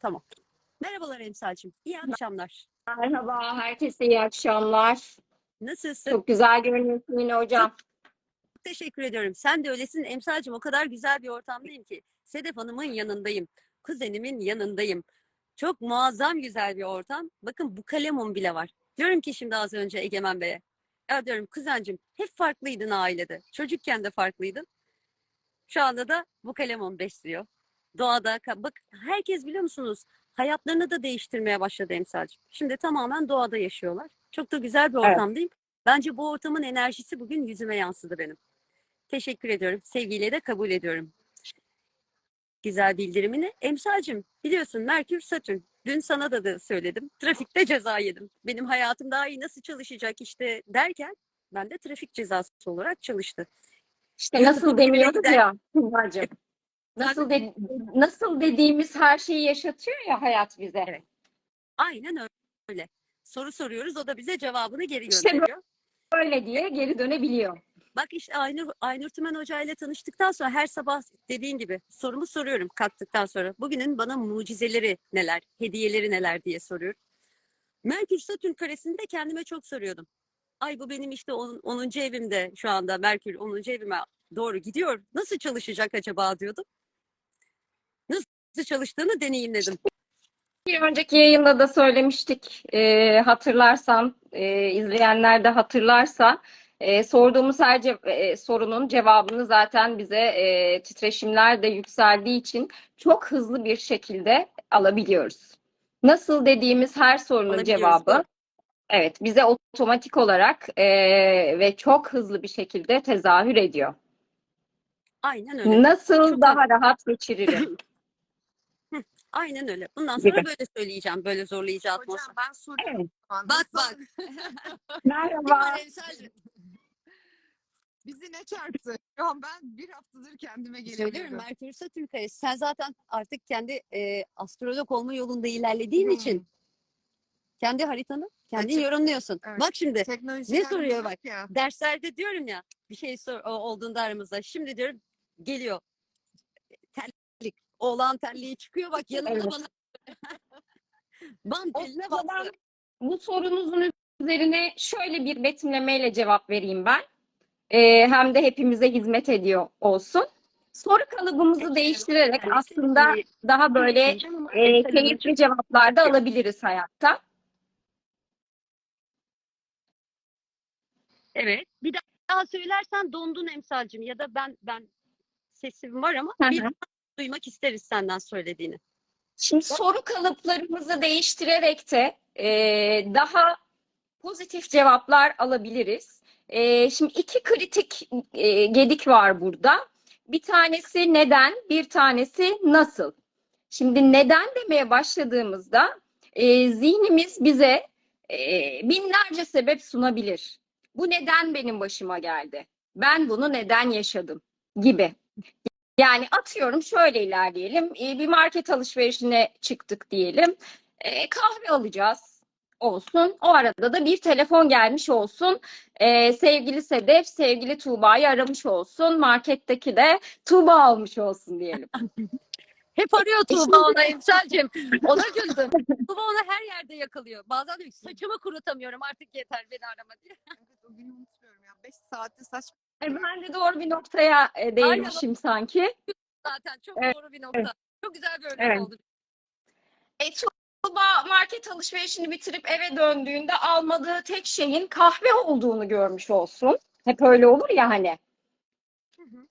Tamam. Merhabalar Emsal'cığım. İyi akşamlar. Merhaba, herkese iyi akşamlar. Nasılsın? Çok güzel görünüyorsun yine hocam. Çok teşekkür ediyorum. Sen de öylesin. Emsal'cığım o kadar güzel bir ortamdayım ki. Sedef Hanım'ın yanındayım. Kuzenimin yanındayım. Çok muazzam güzel bir ortam. Bakın bu kalemum bile var. Diyorum ki şimdi az önce Egemen Bey'e. Ya diyorum kuzencim hep farklıydın ailede. Çocukken de farklıydın. Şu anda da bu kalemum besliyor. Doğada, bak herkes biliyor musunuz? Hayatlarını da değiştirmeye başladı Emsal'cığım. Şimdi tamamen doğada yaşıyorlar. Çok da güzel bir Evet. ortamdayım. Bence bu ortamın enerjisi bugün yüzüme yansıdı benim. Teşekkür ediyorum. Sevgiyle de kabul ediyorum. Güzel bildirimini. Emsal'cığım biliyorsun Merkür Satürn. Dün sana da, da söyledim. Trafikte ceza yedim. Benim hayatım daha iyi nasıl çalışacak işte derken ben de trafik cezası olarak çalıştı. İşte nasıl demiyoruz gider. ya. Nasıl, de- nasıl dediğimiz her şeyi yaşatıyor ya hayat bize. Evet. Aynen öyle. Soru soruyoruz o da bize cevabını geri İşte gönderiyor. Böyle diye geri dönebiliyor. Bak işte Aynur, Aynur Tümen Hoca ile tanıştıktan sonra her sabah dediğin gibi sorumu soruyorum kalktıktan sonra. Bugünün bana mucizeleri neler, hediyeleri neler diye soruyorum. Merkür Satürn karesinde kendime çok soruyordum. Ay bu benim işte 10. evimde şu anda Merkür 10. evime doğru gidiyor. Nasıl çalışacak acaba diyordum. Nasıl çalıştığını deneyimledim. Bir önceki yayında da söylemiştik. Ee, hatırlarsan, e, izleyenler de hatırlarsa e, sorduğumuz her ce- e, sorunun cevabını zaten bize e, titreşimler de yükseldiği için çok hızlı bir şekilde alabiliyoruz. Nasıl dediğimiz her sorunun cevabı evet bize otomatik olarak e, ve çok hızlı bir şekilde tezahür ediyor. Aynen öyle. Nasıl Çok daha rahat geçiririm? Aynen öyle. Bundan Gibi. sonra böyle söyleyeceğim. Böyle zorlayıcı atmosfer. Hocam ben soruyorum. Evet. Bak bak. Merhaba. Bizi ne çarptı? Şu an ben bir haftadır kendime Söylüyorum gelemiyorum. Merkür Satürn karesi. Sen zaten artık kendi e, astrolog olma yolunda ilerlediğin Hmm. için kendi haritanı kendin Açık. yorumluyorsun. Evet. Bak şimdi Teknoloji Ne kendimiz soruyor yok bak? Ya. derslerde diyorum ya bir şey sor, o- olduğunda aramızda. Şimdi diyorum geliyor. Oğlan terliği çıkıyor bak yanında Evet. bana. Bant O eline zaman bu sorunuzun üzerine şöyle bir betimlemeyle cevap vereyim ben. Ee, hem de hepimize hizmet ediyor olsun. Soru kalıbımızı değiştirerek aslında daha böyle e, keyifli cevaplar da alabiliriz hayatta. Evet. Bir daha söylersen dondun emsalcım ya da ben ben sesim var ama Hı bir hı. daha duymak isteriz senden söylediğini. Şimdi soru kalıplarımızı değiştirerek de e, daha pozitif cevaplar alabiliriz. E, şimdi iki kritik e, gedik var burada. Bir tanesi neden, bir tanesi nasıl. Şimdi neden demeye başladığımızda e, zihnimiz bize e, binlerce sebep sunabilir. Bu neden benim başıma geldi? Ben bunu neden yaşadım? Gibi. Yani atıyorum şöyle ilerleyelim. E, bir market alışverişine çıktık diyelim. E, kahve alacağız olsun. O arada da bir telefon gelmiş olsun. E, sevgili Sedef, sevgili Tuğba'yı aramış olsun. Marketteki de Tuğba almış olsun diyelim. Hep arıyor Tuğba ona Emsal'cim. Ona güldüm. Tuğba onu her yerde yakalıyor. Bazen diyor ki saçımı kurutamıyorum artık yeter beni arama diye. Evet, o günü unutuyorum ya. 5 saatte saç ben de doğru bir noktaya e, değinmişim sanki. Zaten çok Evet, doğru bir nokta. evet. Çok güzel bir örnek Evet. oldu. E, Tuğba market alışverişini bitirip eve döndüğünde almadığı tek şeyin kahve olduğunu görmüş olsun. Hep öyle olur ya hani. Hı hı.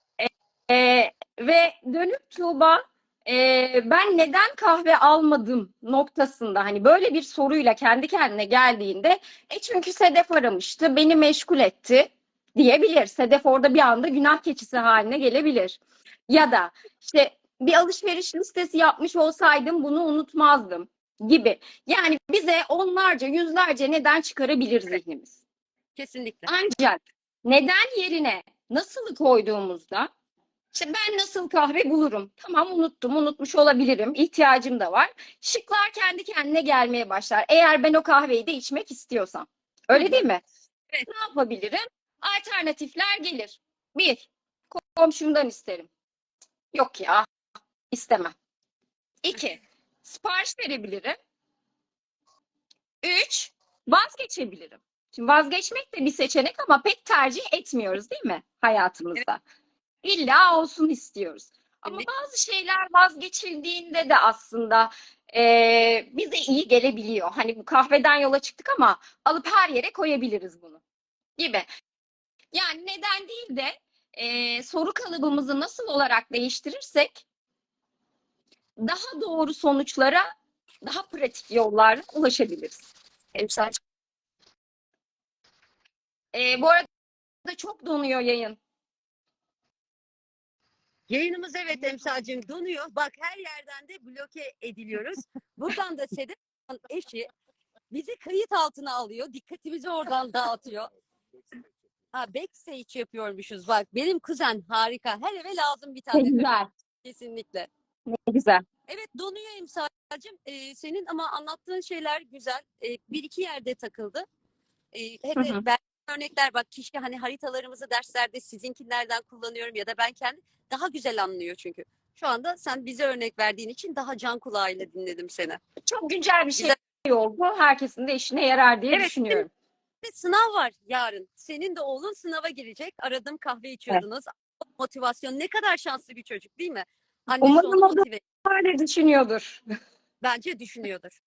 E, ve dönüp Tuğba e, ben neden kahve almadım noktasında hani böyle bir soruyla kendi kendine geldiğinde e çünkü Sedef aramıştı beni meşgul etti diyebilir. Sedef orada bir anda günah keçisi haline gelebilir. Ya da işte bir alışveriş listesi yapmış olsaydım bunu unutmazdım gibi. Yani bize onlarca yüzlerce neden çıkarabilir zihnimiz. Kesinlikle. Ancak neden yerine nasılı koyduğumuzda işte ben nasıl kahve bulurum? Tamam unuttum, unutmuş olabilirim. ihtiyacım da var. Şıklar kendi kendine gelmeye başlar. Eğer ben o kahveyi de içmek istiyorsam. Öyle değil mi? Evet. Ne yapabilirim? Alternatifler gelir. Bir, komşumdan isterim. Yok ya, istemem. İki, sipariş verebilirim. Üç, vazgeçebilirim. Şimdi vazgeçmek de bir seçenek ama pek tercih etmiyoruz değil mi hayatımızda? İlla olsun istiyoruz. Ama Evet. bazı şeyler vazgeçildiğinde de aslında eee, bize iyi gelebiliyor. Hani bu kahveden yola çıktık ama alıp her yere koyabiliriz bunu gibi. Yani neden değil de eee, soru kalıbımızı nasıl olarak değiştirirsek daha doğru sonuçlara daha pratik yollarla ulaşabiliriz. Emsal Eee, bu arada çok donuyor yayın. Yayınımız evet Emsal'cığım donuyor. Bak her yerden de bloke ediliyoruz. Buradan da Sedef eşi bizi kayıt altına alıyor. Dikkatimizi oradan dağıtıyor. Ha backstage yapıyormuşuz bak. Benim kuzen harika. Her eve lazım bir Ne tane. güzel, Kesinlikle. ne güzel. Evet donuyor Emsal'cığım. Ee, senin ama anlattığın şeyler güzel. Ee, bir iki yerde takıldı. Ee, Hı hı. ben örnekler bak kişi hani haritalarımızı derslerde sizinkilerden kullanıyorum ya da ben kendi daha güzel anlıyor çünkü. Şu anda sen bize örnek verdiğin için daha can kulağıyla dinledim seni. Çok güncel bir şey Güzel. oldu. Herkesin de işine yarar diye Evet, düşünüyorum. Ve sınav var yarın. Senin de oğlun sınava girecek. Aradım kahve içiyordunuz. Motivasyon ne kadar şanslı bir çocuk değil mi? Annesi Umarım onu motive Öyle düşünüyordur. bence düşünüyordur.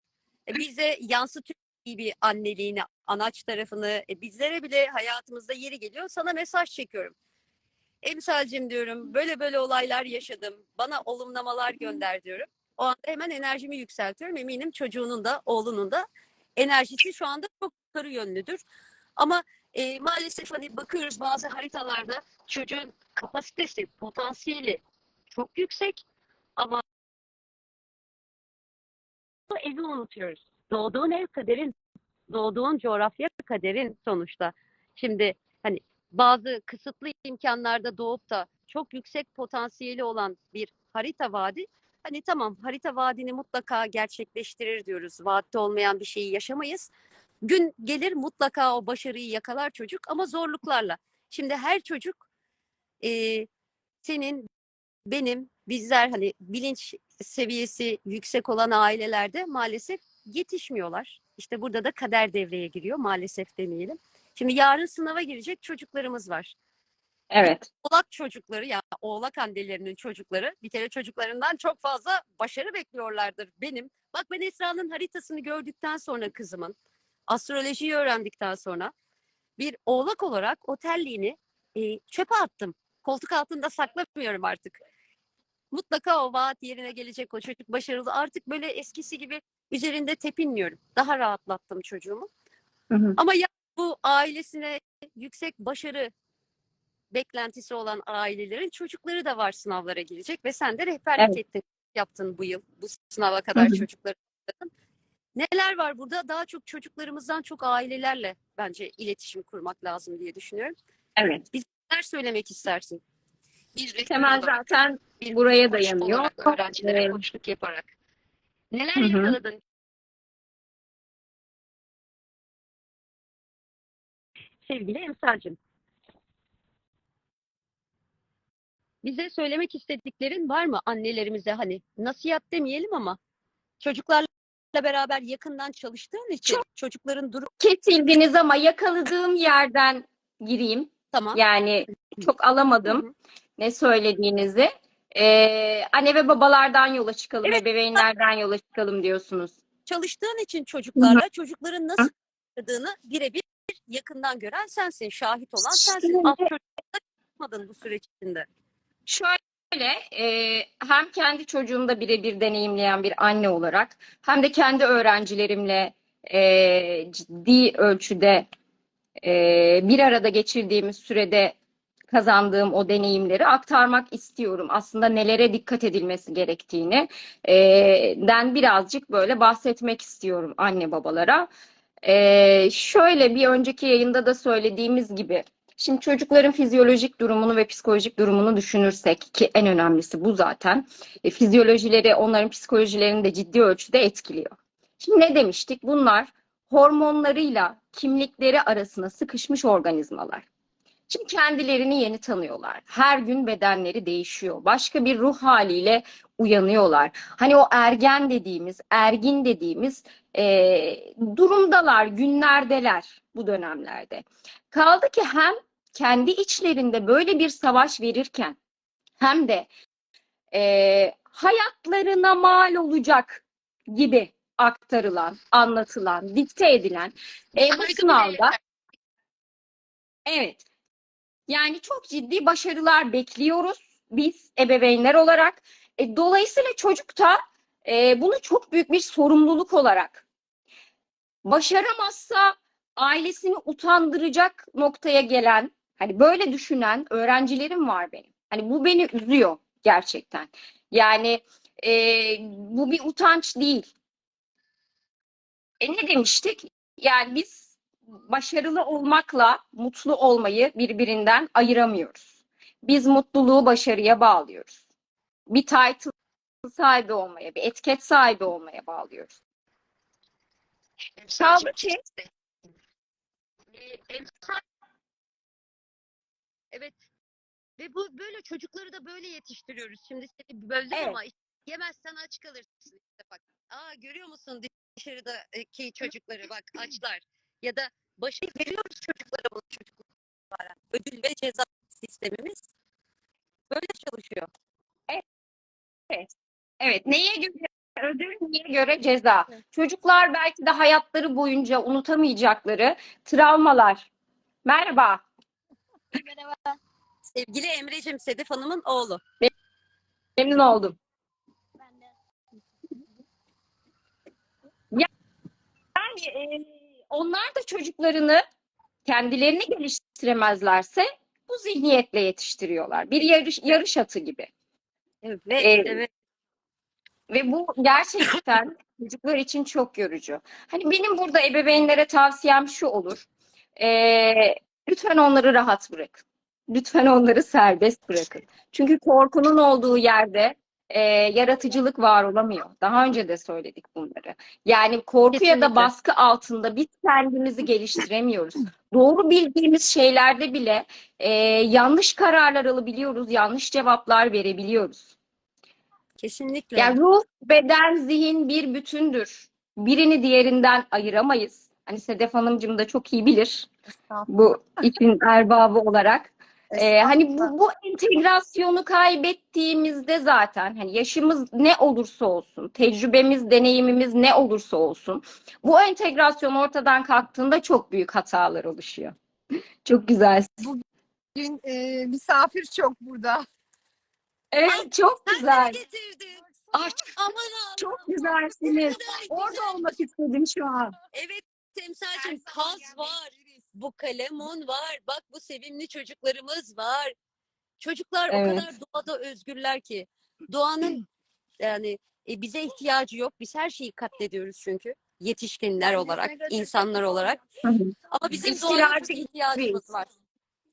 E, bize yansıtıyor iyi bir anneliğini, anaç tarafını. E, bizlere bile hayatımızda yeri geliyor. Sana mesaj çekiyorum. Emsalcim diyorum böyle böyle olaylar yaşadım. Bana olumlamalar gönder diyorum. O anda hemen enerjimi yükseltiyorum. Eminim çocuğunun da oğlunun da enerjisi şu anda çok yukarı yönlüdür. Ama e, maalesef hani bakıyoruz bazı haritalarda çocuğun kapasitesi, potansiyeli çok yüksek ama bu evi unutuyoruz. Doğduğun ev kaderin, doğduğun coğrafya kaderin sonuçta. Şimdi hani bazı kısıtlı imkanlarda doğup da çok yüksek potansiyeli olan bir harita vadi hani tamam harita vaadini mutlaka gerçekleştirir diyoruz. Vaatte olmayan bir şeyi yaşamayız. Gün gelir mutlaka o başarıyı yakalar çocuk ama zorluklarla. Şimdi her çocuk eee, senin, benim, bizler hani bilinç seviyesi yüksek olan ailelerde maalesef yetişmiyorlar. İşte burada da kader devreye giriyor maalesef demeyelim. Şimdi yarın sınava girecek çocuklarımız var. Evet. Oğlak çocukları ya oğlak annelerinin çocukları bir kere çocuklarından çok fazla başarı bekliyorlardır benim. Bak ben Esra'nın haritasını gördükten sonra kızımın astrolojiyi öğrendikten sonra bir oğlak olarak o terliğini e, çöpe attım. Koltuk altında saklamıyorum artık. Mutlaka o vaat yerine gelecek o çocuk başarılı. Artık böyle eskisi gibi üzerinde tepinmiyorum. Daha rahatlattım çocuğumu. Hı hı. Ama ya bu ailesine yüksek başarı beklentisi olan ailelerin çocukları da var sınavlara girecek ve sen de rehberlik Evet. ettin, yaptın bu yıl bu sınava kadar Hı hı. çocukları. Neler var burada? Daha çok çocuklarımızdan çok ailelerle bence iletişim kurmak lazım diye düşünüyorum. Evet. Neler söylemek istersin? Bir Temel olarak, zaten bir buraya dayanıyor. olarak, öğrencilere Evet. yaparak. Neler yakaladın? Sevgili Emsal'cim. Bize söylemek istediklerin var mı annelerimize hani nasihat demeyelim ama çocuklarla beraber yakından çalıştığın için çocukların durumu Kesildiniz ama yakaladığım yerden gireyim. tamam. Yani çok alamadım Hı hı. ne söylediğinizi. Ee, anne ve babalardan yola çıkalım, Evet. ebeveynlerden yola çıkalım diyorsunuz. Çalıştığın için çocuklarla çocukların nasıl yaşadığını birebir yakından gören sensin, şahit olan sensin. Az çocukla bu süreç içinde. Şöyle, e, hem kendi çocuğumda birebir deneyimleyen bir anne olarak hem de kendi öğrencilerimle e, ciddi ölçüde e, bir arada geçirdiğimiz sürede kazandığım o deneyimleri aktarmak istiyorum. Aslında nelere dikkat edilmesi gerektiğini e, den birazcık böyle bahsetmek istiyorum anne babalara. E, şöyle bir önceki yayında da söylediğimiz gibi Şimdi çocukların fizyolojik durumunu ve psikolojik durumunu düşünürsek ki en önemlisi bu zaten. E, fizyolojileri onların psikolojilerini de ciddi ölçüde etkiliyor. Şimdi ne demiştik? Bunlar hormonlarıyla kimlikleri arasına sıkışmış organizmalar. Şimdi kendilerini yeni tanıyorlar. Her gün bedenleri değişiyor. Başka bir ruh haliyle uyanıyorlar. Hani o ergen dediğimiz, ergin dediğimiz e, durumdalar, günlerdeler bu dönemlerde. Kaldı ki hem kendi içlerinde böyle bir savaş verirken hem de e, hayatlarına mal olacak gibi aktarılan, anlatılan, dikte edilen e, bu sınavda evet yani çok ciddi başarılar bekliyoruz biz ebeveynler olarak. E, dolayısıyla çocuk da e, bunu çok büyük bir sorumluluk olarak başaramazsa ailesini utandıracak noktaya gelen, hani böyle düşünen öğrencilerim var benim. Hani bu beni üzüyor gerçekten. Yani e, bu bir utanç değil. E ne demiştik? Yani biz başarılı olmakla mutlu olmayı birbirinden ayıramıyoruz. Biz mutluluğu başarıya bağlıyoruz. Bir title sahibi olmaya, bir etiket sahibi olmaya bağlıyoruz. Kaldı ki Evet. Ve bu böyle çocukları da böyle yetiştiriyoruz. Şimdi seni böldüm Evet. ama yemezsen aç kalırsın. İşte bak. Aa görüyor musun dışarıdaki çocukları bak açlar. Ya da başı veriyoruz çocuklara bu çocuklara. Ödül ve ceza sistemimiz böyle çalışıyor. Evet, neye göre ödül, neye göre ceza? Çocuklar belki de hayatları boyunca unutamayacakları travmalar. Merhaba. Sevgili Emre'cim Sedef Hanım'ın oğlu. Memnun oldum. Yani e, onlar da çocuklarını kendilerini geliştiremezlerse bu zihniyetle yetiştiriyorlar. Bir yarış yarış atı gibi. Evet, Ee, evet. Ve bu gerçekten çocuklar için çok yorucu. Hani benim burada ebeveynlere tavsiyem şu olur. Ee, lütfen onları rahat bırakın. Lütfen onları serbest bırakın. Çünkü korkunun olduğu yerde e, yaratıcılık var olamıyor. Daha önce de söyledik bunları. Yani korku ya Kesinlikle. da baskı altında biz kendimizi geliştiremiyoruz. Doğru bildiğimiz şeylerde bile e, yanlış kararlar alabiliyoruz, yanlış cevaplar verebiliyoruz. Kesinlikle. Yani ruh, beden, zihin bir bütündür. Birini diğerinden ayıramayız. Hani Sedef Hanımcığım da çok iyi bilir bu işin erbabı olarak. Ee, hani bu, bu entegrasyonu kaybettiğimizde zaten hani yaşımız ne olursa olsun, tecrübemiz, deneyimimiz ne olursa olsun bu entegrasyon ortadan kalktığında çok büyük hatalar oluşuyor. Çok güzel. Bugün e, misafir çok burada. Evet çok Sen güzel. Ay, Aman Allah'ım. çok güzelsiniz. kadar Orada güzel. olmak istedim şu an. Evet Zaman kaz var. Bu kalemun var. Bak bu sevimli çocuklarımız var. Çocuklar o Evet. kadar doğada özgürler ki. Doğanın yani e, bize ihtiyacı yok. Biz her şeyi katlediyoruz çünkü. Yetişkinler olarak, insanlar olarak. Ama bizim doğaya İstilacı çok ihtiyacımız biz. var.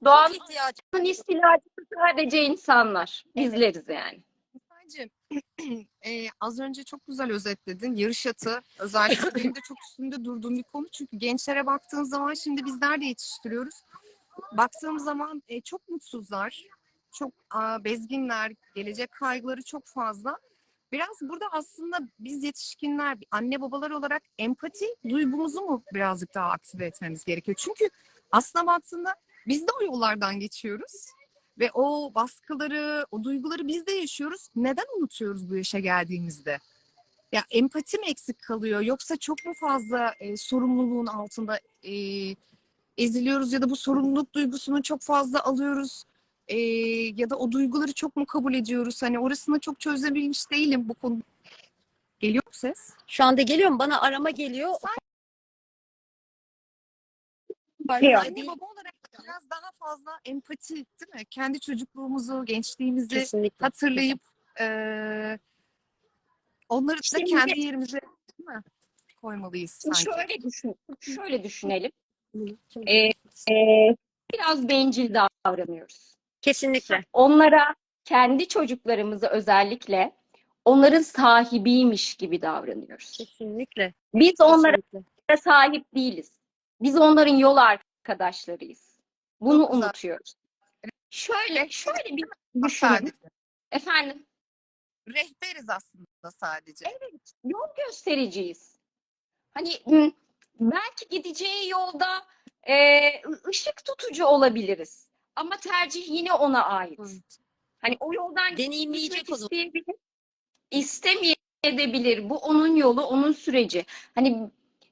Doğanın ihtiyacımız istilacısı sadece insanlar. Bizleriz yani. Sadece e, az önce çok güzel özetledin. Yarış atı özellikle benim de çok üstünde durduğum bir konu. Çünkü gençlere baktığın zaman şimdi bizler de yetiştiriyoruz. Baktığım zaman e, çok mutsuzlar. Çok a, bezginler. Gelecek kaygıları çok fazla. Biraz burada aslında biz yetişkinler, anne babalar olarak empati duygumuzu mu birazcık daha aktive etmemiz gerekiyor? Çünkü aslına baktığında biz de o yollardan geçiyoruz. Ve o baskıları, o duyguları biz de yaşıyoruz. Neden unutuyoruz bu yaşa geldiğimizde? Ya empati mi eksik kalıyor yoksa çok mu fazla e, sorumluluğun altında e, eziliyoruz ya da bu sorumluluk duygusunu çok fazla alıyoruz E, ya da o duyguları çok mu kabul ediyoruz? Hani orasını çok çözebilmiş değilim bu konu. Geliyor mu ses? Şu anda geliyor mu? Bana arama geliyor. Geliyor. Anne baba olarak biraz daha fazla empati değil mi? Kendi çocukluğumuzu, gençliğimizi Kesinlikle. hatırlayıp eee, onları da Şimdi- kendi yerimize değil mi? koymalıyız sanki. Şöyle düşün, şöyle düşünelim. Ee, e, biraz bencil davranıyoruz. Kesinlikle. Onlara kendi çocuklarımızı özellikle onların sahibiymiş gibi davranıyoruz. Kesinlikle. Biz onlara Kesinlikle. sahip değiliz. Biz onların yol arkadaşlarıyız. Bunu Çok güzel. unutuyoruz. Şöyle, şöyle bir Sadece. düşünün. Efendim, Rehberiz aslında sadece. yol göstericiyiz. Hani belki gideceği yolda e, ışık tutucu olabiliriz. Ama tercih yine ona ait. Evet. Hani o yoldan Deneyimleyecek isteyebilir, istemeyebilir. Bu onun yolu, onun süreci. Hani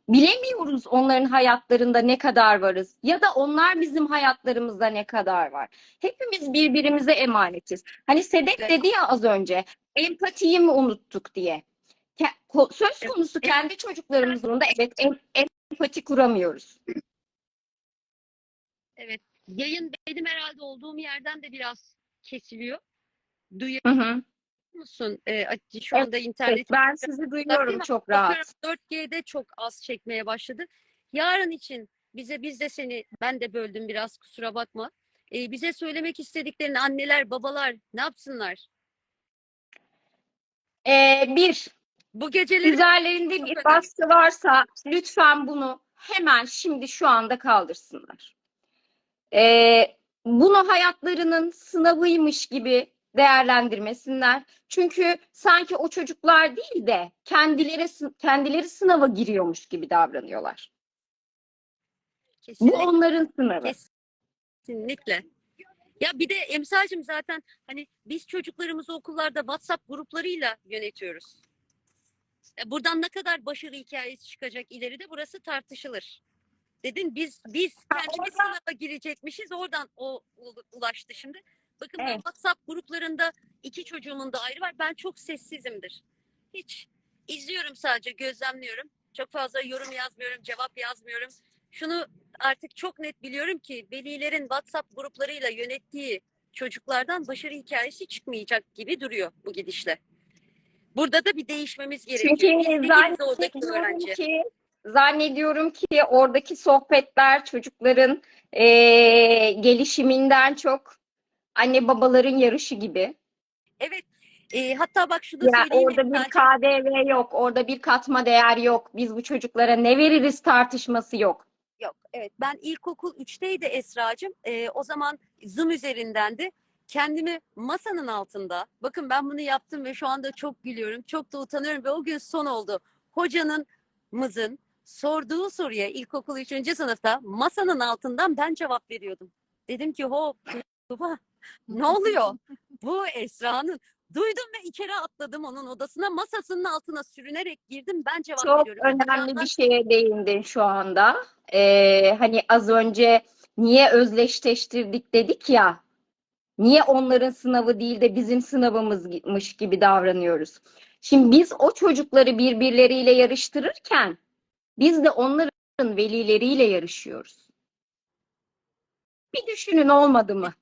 bilemiyoruz onların hayatlarında ne kadar varız ya da onlar bizim hayatlarımızda ne kadar var. Hepimiz birbirimize emanetiz. Hani Sedef Evet. dedi ya az önce, empatiyi mi unuttuk diye. Söz konusu kendi çocuklarımızın da evet em- empati kuramıyoruz. Evet. Yayın benim herhalde olduğum yerden de biraz kesiliyor. Duyuyor Hı hı. Musun? Ee, şu anda Evet, internet ben sizi duyuyorum çok rahat. Bakıyorum 4G'de çok az çekmeye başladı. Yarın için bize biz de seni ben de böldüm biraz kusura bakma. Ee, bize söylemek istediklerini anneler, babalar ne yapsınlar? Ee, bir, Bu geceleri Üzerlerinde bir önemli. baskı varsa lütfen bunu hemen şimdi şu anda kaldırsınlar. Ee, bunu hayatlarının sınavıymış gibi değerlendirmesinler. Çünkü sanki o çocuklar değil de kendileri kendileri sınava giriyormuş gibi davranıyorlar. Bu kesinlikle, onların sınavı. kesinlikle. Ya bir de Emsal'cim zaten hani biz çocuklarımızı okullarda WhatsApp gruplarıyla yönetiyoruz. Ya Buradan ne kadar başarı hikayesi çıkacak ileride burası tartışılır. Dedin biz biz kendimiz sınava girecekmişiz oradan o ulaştı şimdi. Bakın Evet. WhatsApp gruplarında iki çocuğumun da ayrı var. Ben çok sessizimdir. Hiç izliyorum sadece gözlemliyorum. Çok fazla yorum yazmıyorum, cevap yazmıyorum. Şunu artık çok net biliyorum ki velilerin WhatsApp gruplarıyla yönettiği çocuklardan başarı hikayesi çıkmayacak gibi duruyor bu gidişle. Burada da bir değişmemiz gerekiyor. Çünkü zannediyorum ki zannediyorum ki oradaki sohbetler çocukların eee, gelişiminden çok anne babaların yarışı gibi. Evet. e, hatta bak şunu Ya söyleyeyim. orada bir. KDV yok, orada bir katma değer yok. Biz bu çocuklara ne veririz tartışması yok. Yok. Evet. Ben ilkokul 3'teydi Esra'cığım. Ee, o zaman Zoom üzerindendi. Kendimi masanın altında, bakın ben bunu yaptım ve şu anda çok gülüyorum, çok da utanıyorum ve o gün son oldu. Hocanın mızın sorduğu soruya ilkokul 3. sınıfta masanın altından ben cevap veriyordum. Dedim ki hop Tuba, ne oluyor? Bu Esra'nın. Duydum ve içeri atladım onun odasına. Masasının altına sürünerek girdim. Ben cevap Çok veriyorum. önemli Hocamdan- bir şeye değindin şu anda. Ee, hani az önce niye özdeşleştirdik dedik ya. Niye onların sınavı değil de bizim sınavımızmış gibi davranıyoruz. Şimdi biz o çocukları birbirleriyle yarıştırırken biz de onların velileriyle yarışıyoruz. Bir düşünün olmadı mı?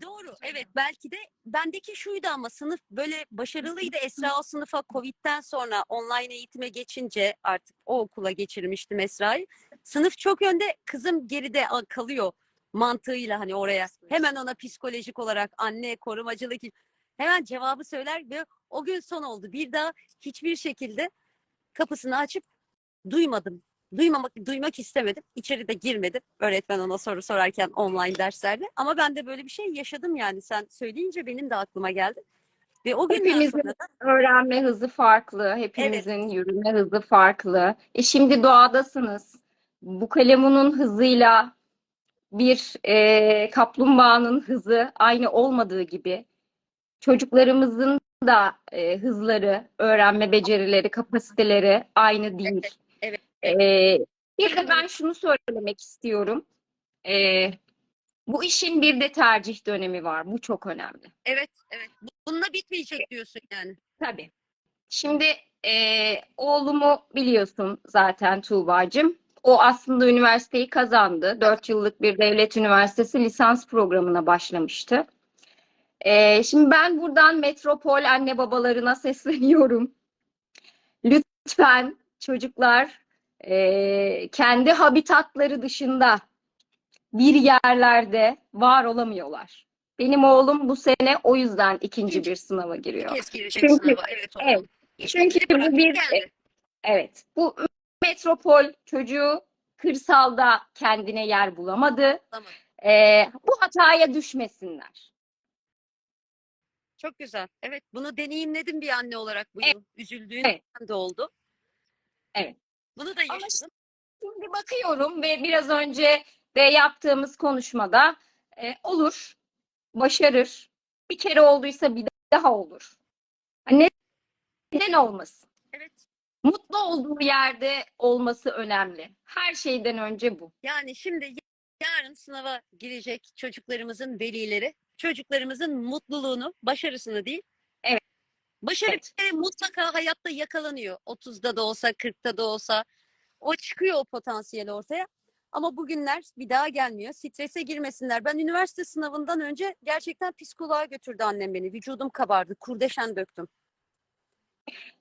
Doğru. Evet belki de bendeki şuydu ama sınıf böyle başarılıydı. Esra o sınıfa Covid'den sonra online eğitime geçince artık o okula geçirmiştim Esra'yı. Sınıf çok önde, kızım geride kalıyor mantığıyla hani oraya. Hemen ona psikolojik olarak anne korumacılık hemen cevabı söyler ve o gün son oldu. Bir daha hiçbir şekilde kapısını açıp duymadım. Duymamak, duymak istemedim. İçeri de girmedim. Öğretmen ona soru sorarken online derslerde. Ama ben de böyle bir şey yaşadım yani. Sen söyleyince benim de aklıma geldi. Ve o Hepimizin da öğrenme hızı farklı, hepimizin yürüme hızı farklı. E şimdi doğadasınız. Bu kalemunun hızıyla bir e, kaplumbağanın hızı aynı olmadığı gibi çocuklarımızın da e, hızları, öğrenme becerileri, kapasiteleri aynı değil. evet. E, bir de ben şunu söylemek istiyorum. E, bu işin bir de tercih dönemi var. Bu çok önemli. evet, evet. Bununla bitmeyecek diyorsun yani. Tabii. Şimdi eee, oğlumu biliyorsun zaten Tuğba'cığım. O aslında üniversiteyi kazandı. Dört yıllık bir devlet üniversitesi lisans programına başlamıştı. Eee, şimdi ben buradan metropol anne babalarına sesleniyorum. Lütfen çocuklar eee, kendi habitatları dışında bir yerlerde var olamıyorlar. Benim oğlum bu sene o yüzden ikinci bir sınava giriyor. Girecek Çünkü- sınava. Evet. oğlum. evet. Çünkü bu bir- geldi. Evet, bu metropol çocuğu kırsalda kendine yer bulamadı. Tamam. e, bu hataya düşmesinler. Çok güzel. Evet, bunu deneyimledim bir anne olarak bu Evet. yıl. Üzüldüğüm Evet. de oldu. Evet. Bunu da Ama yaşadım. Şimdi bakıyorum ve biraz önce de yaptığımız konuşmada e, olur, başarır. Bir kere olduysa bir daha olur. Hani neden olmasın? Evet. Mutlu olduğu yerde olması önemli. Her şeyden önce bu. Yani şimdi yarın sınava girecek çocuklarımızın velileri, çocuklarımızın mutluluğunu, başarısını değil. Başarı Evet. mutlaka hayatta yakalanıyor. 30'da da olsa, 40'ta da olsa. O çıkıyor o potansiyel ortaya. Ama bugünler bir daha gelmiyor. Strese girmesinler. Ben üniversite sınavından önce gerçekten psikoloğa götürdü annem beni. Vücudum kabardı. Kurdeşen döktüm.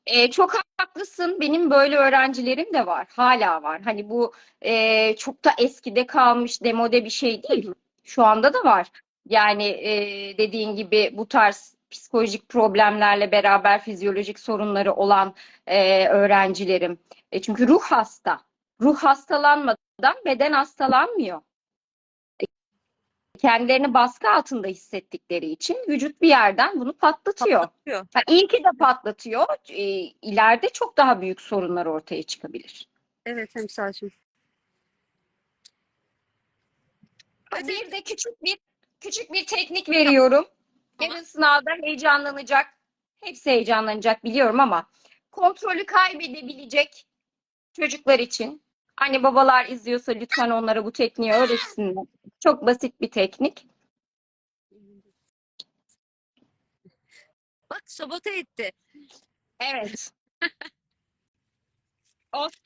E, çok haklısın. Benim böyle öğrencilerim de var. Hala var. Hani bu e, çok da eskide kalmış demode bir şey değil. Şu anda da var. Yani e, dediğin gibi bu tarz psikolojik problemlerle beraber fizyolojik sorunları olan e, öğrencilerim. E, çünkü ruh hasta. Ruh hastalanmadan beden hastalanmıyor. E, Kendilerini baskı altında hissettikleri için vücut bir yerden bunu patlatıyor. Patlatıyor. Ha, iyi ki de patlatıyor. E, ileride çok daha büyük sorunlar ortaya çıkabilir. Evet Emsal'cığım. Bir de küçük bir küçük bir teknik veriyorum. Yarın sınavda heyecanlanacak. Hepsi heyecanlanacak biliyorum ama kontrolü kaybedebilecek çocuklar için anne babalar izliyorsa lütfen onlara bu tekniği öğretsinler. Çok basit bir teknik. Bak sabote etti. Evet.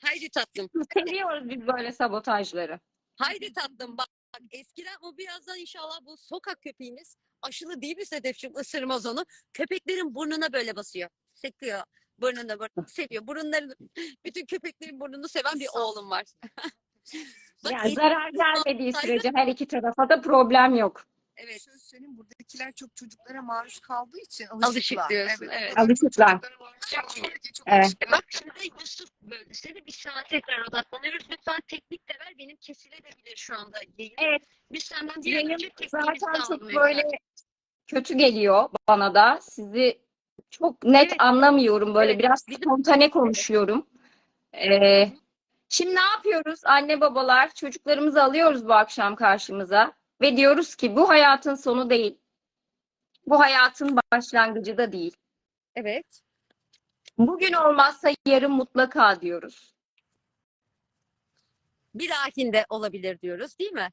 Haydi tatlım. Seviyoruz biz böyle sabotajları. Haydi tatlım bak. bak eskiden o birazdan inşallah bu sokak köpeğimiz aşılı değil mi Sedef'ciğim ısırmaz onu. Köpeklerin burnuna böyle basıyor. Sekiyor burnuna böyle seviyor. Burunlarını bütün köpeklerin burnunu seven bir oğlum var. Bak, Yani zarar gelmediği sürece her iki tarafa da problem yok. Evet. Şöyle söyleyeyim buradakiler çok çocuklara maruz kaldığı için Alışık alışıklar. diyorsun, evet. onlar Alışıklar. Evet. Bak şimdi Yusuf bölgesi de biz sana tekrar odaklanıyoruz. Lütfen teknik de ver. Benim kesilebilir şu anda yayın. Evet. Biz senden bir Yayın önce tekniğimizi zaten çok böyle. Kötü geliyor bana da. Sizi çok net Evet. anlamıyorum. Böyle Evet, biraz spontane konuşuyorum. Ee, şimdi ne yapıyoruz anne babalar? Çocuklarımızı alıyoruz bu akşam karşımıza ve diyoruz ki bu hayatın sonu değil. Bu hayatın başlangıcı da değil. Evet. Bugün olmazsa yarın mutlaka diyoruz. Bir dahakinde olabilir diyoruz değil mi?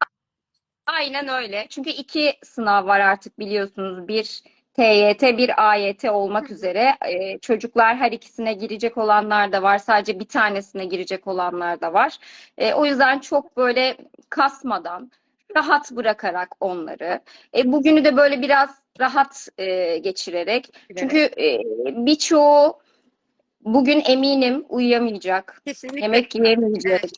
Aynen öyle. Çünkü iki sınav var artık biliyorsunuz. Bir TYT, bir AYT olmak üzere. Ee, çocuklar her ikisine girecek olanlar da var. Sadece bir tanesine girecek olanlar da var. Ee, o yüzden çok böyle kasmadan, rahat bırakarak onları. E, bugünü de böyle biraz rahat e, geçirerek. Çünkü e, birçoğu bugün eminim uyuyamayacak. Kesinlikle. Yemek yiyemeyecek.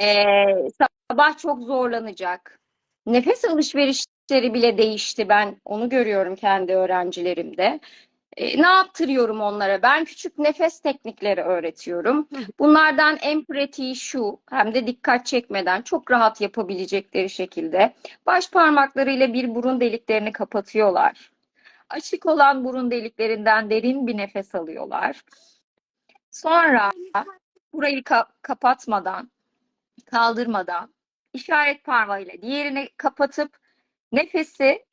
Ee, sabah çok zorlanacak. Nefes alışverişleri bile değişti. Ben onu görüyorum kendi öğrencilerimde. Ee, ne yaptırıyorum onlara? Ben küçük nefes teknikleri öğretiyorum. Bunlardan en pratiği şu, hem de dikkat çekmeden çok rahat yapabilecekleri şekilde baş parmaklarıyla bir burun deliklerini kapatıyorlar. Açık olan burun deliklerinden derin bir nefes alıyorlar. Sonra burayı ka- kapatmadan, kaldırmadan işaret parmağıyla diğerini kapatıp nefesi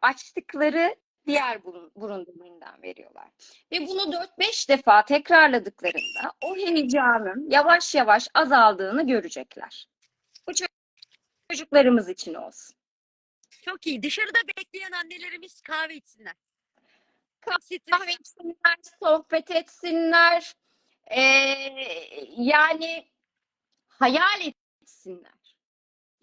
açtıkları diğer burun, burun deliğinden veriyorlar. Ve bunu 4-5 defa tekrarladıklarında o heyecanın yavaş yavaş azaldığını görecekler. Bu ço- çocuklarımız için olsun. Çok iyi. Dışarıda bekleyen annelerimiz kahve içsinler. Kahve içsinler, sohbet etsinler, ee, yani hayal etsinler.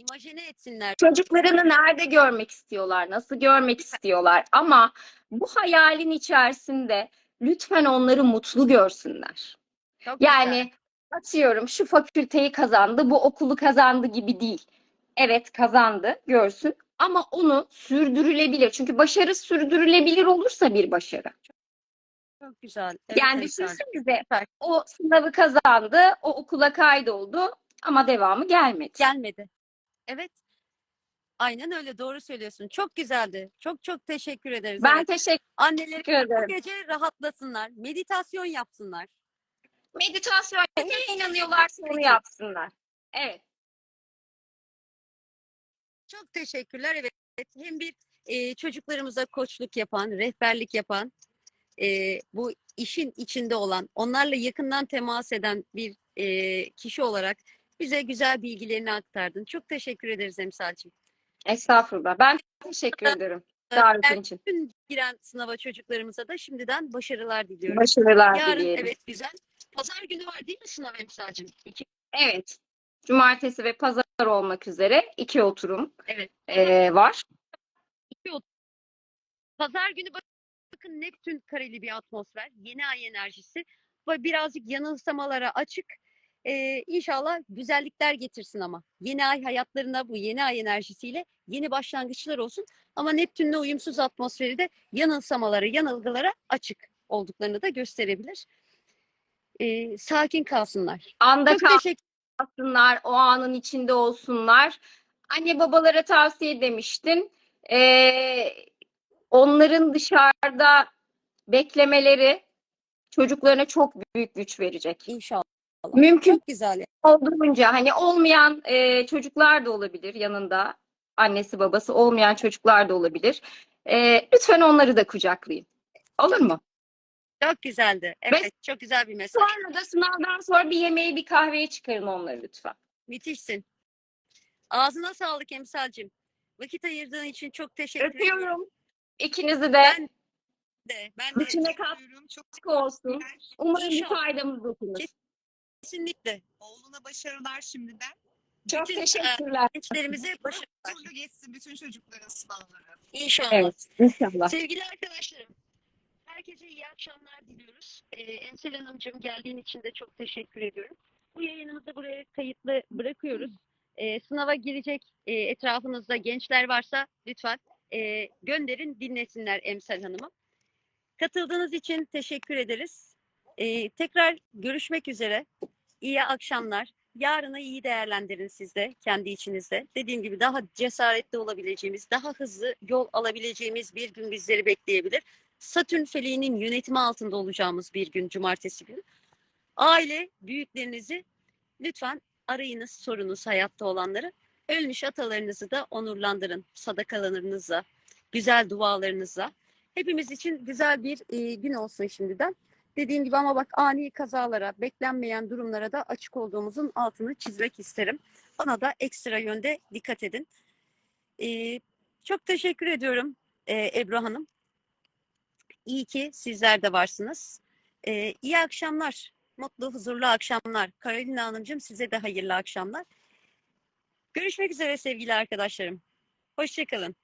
İmajine etsinler. Çocuklarını nerede görmek istiyorlar, nasıl görmek istiyorlar ama bu hayalin içerisinde lütfen onları mutlu görsünler. Çok güzel. Yani atıyorum şu fakülteyi kazandı, bu okulu kazandı gibi değil. Evet kazandı, görsün ama onu sürdürülebilir. Çünkü başarı sürdürülebilir olursa bir başarı. çok güzel. Evet, Yani düşünsenize o sınavı kazandı, o okula kaydoldu ama devamı gelmedi. gelmedi. Evet. Aynen öyle doğru söylüyorsun. Çok güzeldi. Çok çok teşekkür ederiz. Ben Evet. teşekkür Anneler bu ederim. gece rahatlasınlar. Meditasyon yapsınlar. Meditasyon neye inanıyorlarsa onu yapsınlar. Evet. Çok teşekkürler. Evet. Hem bir e, çocuklarımıza koçluk yapan, rehberlik yapan, e, bu işin içinde olan, onlarla yakından temas eden bir e, kişi olarak bize güzel bilgilerini aktardın. Çok teşekkür ederiz Emsal'cığım. Estağfurullah. Ben teşekkür ederim davetin için. Bütün giren sınava çocuklarımıza da şimdiden başarılar diliyorum. Başarılar Yarın dileyelim. evet güzel. Pazar günü var değil mi sınav Emsal'cığım? İki, Evet. Cumartesi ve pazar olmak üzere iki oturum evet. eee, var. iki ot- Pazar günü bak- bakın Neptün kareli bir atmosfer. Yeni ay enerjisi. Ve birazcık yanılsamalara açık. Ee, inşallah güzellikler getirsin ama. Yeni ay hayatlarına bu yeni ay enerjisiyle yeni başlangıçlar olsun. Ama Neptün'le uyumsuz atmosferi de yanılsamalara, yanılgılara açık olduklarını da gösterebilir. Ee, sakin kalsınlar. Anda Çok teşekkür kalsınlar, o anın içinde olsunlar. Anne babalara tavsiye demiştin. Eee, onların dışarıda beklemeleri çocuklarına çok büyük güç verecek. inşallah. Mümkün Çok güzel. olduğunca hani olmayan e, çocuklar da olabilir yanında annesi babası olmayan çocuklar da olabilir. E, lütfen onları da kucaklayın. Olur mu? Çok güzeldi. Evet, çok güzel bir mesaj. Sonra da sınavdan sonra bir yemeği bir kahveye çıkarın onları lütfen. Müthişsin. Ağzına sağlık Emsal'cim. Vakit ayırdığın için çok teşekkür ederim. Öpüyorum. İkinizi de Ben de, ben de içine Çok katkı olsun. Umarım bir İnşallah. faydamız dokunur. Kesinlikle Oğluna başarılar şimdiden. Çok bütün, e, teşekkürler. gençlerimize başarılar. Turlu geçsin bütün çocukların sınavları. İnşallah. Evet, inşallah. Sevgili arkadaşlarım, herkese iyi akşamlar diliyoruz. Ee, Ensel Hanımcığım geldiğin için de çok teşekkür ediyorum. Bu yayınımızı buraya kayıtlı bırakıyoruz. Ee, sınava girecek e, etrafınızda gençler varsa lütfen e, gönderin dinlesinler Emsel Hanım'ı. Katıldığınız için teşekkür ederiz. Ee, tekrar görüşmek üzere. İyi akşamlar. Yarını iyi değerlendirin siz de kendi içinizde. Dediğim gibi daha cesaretli olabileceğimiz, daha hızlı yol alabileceğimiz bir gün bizleri bekleyebilir. Satürn feleğinin yönetimi altında olacağımız bir gün cumartesi günü. Aile büyüklerinizi lütfen arayınız, sorunuz hayatta olanları. Ölmüş atalarınızı da onurlandırın sadakalarınızla, güzel dualarınızla. Hepimiz için güzel bir e, gün olsun şimdiden. Dediğim gibi ama bak ani kazalara, beklenmeyen durumlara da açık olduğumuzun altını çizmek isterim. Bana da ekstra yönde dikkat edin. Ee, çok teşekkür ediyorum e, Ebru Hanım. İyi ki sizler de varsınız. Ee, iyi akşamlar, mutlu, huzurlu akşamlar. Karolina Hanımcığım size de hayırlı akşamlar. Görüşmek üzere sevgili arkadaşlarım. Hoşçakalın.